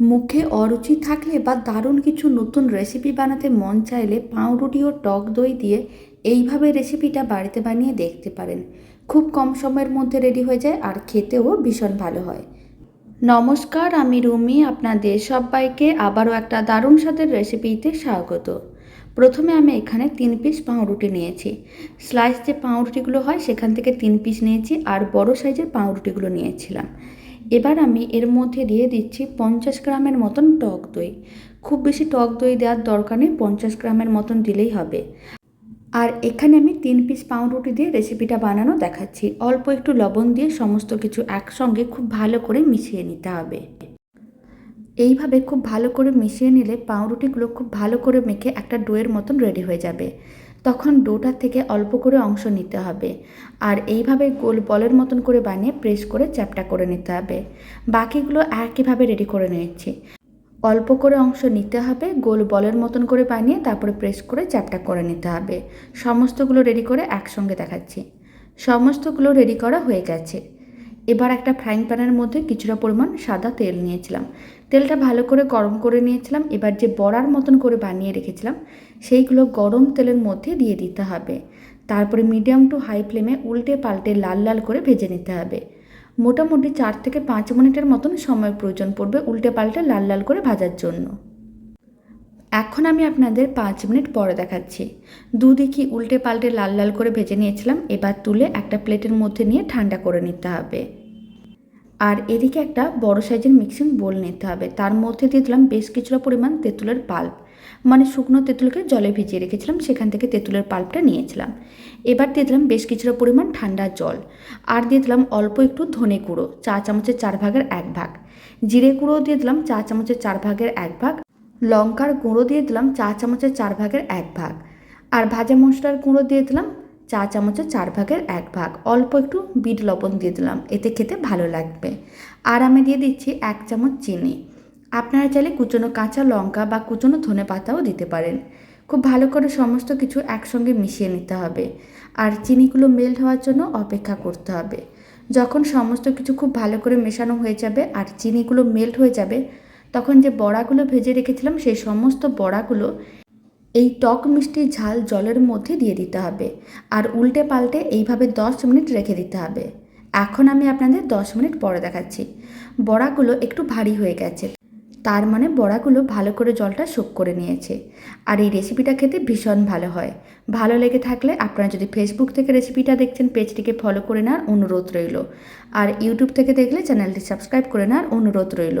মুখে অরুচি থাকলে বা দারুণ কিছু নতুন রেসিপি বানাতে মন চাইলে পাউরুটি ও টক দই দিয়ে এইভাবে রেসিপিটা বাড়িতে বানিয়ে দেখতে পারেন। খুব কম সময়ের মধ্যে রেডি হয়ে যায় আর খেতেও ভীষণ ভালো হয়। নমস্কার, আমি রুমি, আপনাদের সবাইকে আবারও একটা দারুণ স্বাদের রেসিপিতে স্বাগত। প্রথমে আমি এখানে তিন পিস পাউরুটি নিয়েছি। স্লাইস যে পাউরুটিগুলো হয় সেখান থেকে তিন পিস নিয়েছি আর বড় সাইজের পাউরুটিগুলো নিয়েছিলাম। এবার আমি এর মধ্যে দিয়ে দিচ্ছি পঞ্চাশ গ্রামের মতন টক দই। খুব বেশি টক দই দেওয়ার দরকার নেই, পঞ্চাশ গ্রামের মতন দিলেই হবে। আর এখানে আমি তিন পিস পাউরুটি দিয়ে রেসিপিটা বানানো দেখাচ্ছি। অল্প একটু লবণ দিয়ে সমস্ত কিছু একসঙ্গে খুব ভালো করে মিশিয়ে নিতে হবে। এইভাবে খুব ভালো করে মিশিয়ে নিলে পাউরুটিগুলো খুব ভালো করে মেখে একটা ডোয়ের মতন রেডি হয়ে যাবে। তখন ডোটার থেকে অল্প করে অংশ নিতে হবে। আর এইভাবে গোল বলের মতন করে বানিয়ে প্রেস করে চ্যাপটা করে নিতে হবে। বাকিগুলো একইভাবে রেডি করে নিয়েছি? অল্প করে অংশ নিতে হবে, গোল বলের মতন করে বানিয়ে তারপরে প্রেস করে চ্যাপটা করে নিতে হবে। সমস্তগুলো রেডি করে একসঙ্গে দেখাচ্ছি। সমস্তগুলো রেডি করা হয়ে গেছে। এবার একটা ফ্রাইং প্যানের মধ্যে কিছুটা পরিমাণ সাদা তেল নিয়েছিলাম। তেলটা ভালো করে গরম করে নিয়েছিলাম, এবার যে বড়ার মতন করে বানিয়ে রেখেছিলাম, সেইগুলো গরম তেলের মধ্যে দিয়ে দিতে হবে। তারপরে মিডিয়াম টু হাই ফ্লেমে উল্টে পাল্টে লাল লাল করে ভেজে নিতে হবে। মোটামুটি চার থেকে পাঁচ মিনিটের মতন সময় প্রয়োজন পড়বে উল্টে পাল্টে লাল লাল করে ভাজার জন্য। এখন আমি আপনাদের পাঁচ মিনিট পরে দেখাচ্ছি। দুদিকই উল্টে পাল্টে লাল লাল করে ভেজে নিয়েছিলাম, এবার তুলে একটা প্লেটের মধ্যে নিয়ে ঠান্ডা করে নিতে হবে। আর এদিকে একটা বড় সাইজের মিক্সিং বোল নিতে হবে। তার মধ্যে দিয়ে দিলাম বেশ কিছুটা পরিমাণ তেঁতুলের পাল্প। মানে শুকনো তেঁতুলকে জলে ভিজিয়ে রেখেছিলাম, সেখান থেকে তেঁতুলের পাল্পটা নিয়েছিলাম। এবার দিয়ে দিলাম বেশ কিছুটা পরিমাণ ঠান্ডা জল। আর দিয়ে দিলাম অল্প একটু ধনে গুঁড়ো, চা চামচের চার ভাগের এক ভাগ। জিরে গুঁড়ো দিয়ে দিলাম চা চামচের চার ভাগের এক ভাগ। লঙ্কার গুঁড়ো দিয়ে দিলাম চা চামচের চার ভাগের এক ভাগ। আর ভাজা মশলার গুঁড়ো দিয়ে দিলাম চা চামচের চার ভাগের এক ভাগ। অল্প একটু বিট লবণ দিয়ে দিলাম, এতে খেতে ভালো লাগবে। আর আমি দিয়ে দিচ্ছি এক চামচ চিনি। আপনারা চাইলে কুচনো কাঁচা লঙ্কা বা কুচনো ধনে পাতাও দিতে পারেন। খুব ভালো করে সমস্ত কিছু একসঙ্গে মিশিয়ে নিতে হবে। আর চিনিগুলো মেল্ট হওয়ার জন্য অপেক্ষা করতে হবে। যখন সমস্ত কিছু খুব ভালো করে মেশানো হয়ে যাবে আর চিনিগুলো মেল্ট হয়ে যাবে তখন যে বড়াগুলো ভেজে রেখেছিলাম, সেই সমস্ত বড়াগুলো এই টক মিষ্টি ঝাল জলের মধ্যে দিয়ে দিতে হবে। আর উল্টে পাল্টে এইভাবে দশ মিনিট রেখে দিতে হবে। এখন আমি আপনাদের দশ মিনিট পরে দেখাচ্ছি। বড়াগুলো একটু ভারী হয়ে গেছে। তার মানে বড়াগুলো ভালো করে জলটা শোক করে নিয়েছে। আর এই রেসিপিটা খেতে ভীষণ ভালো হয়। ভালো লেগে থাকলে আপনারা যদি ফেসবুক থেকে রেসিপিটা দেখছেন, পেজটিকে ফলো করে নেওয়ার অনুরোধ রইল। আর ইউটিউব থেকে দেখলে চ্যানেলটি সাবস্ক্রাইব করে নেওয়ার অনুরোধ রইল।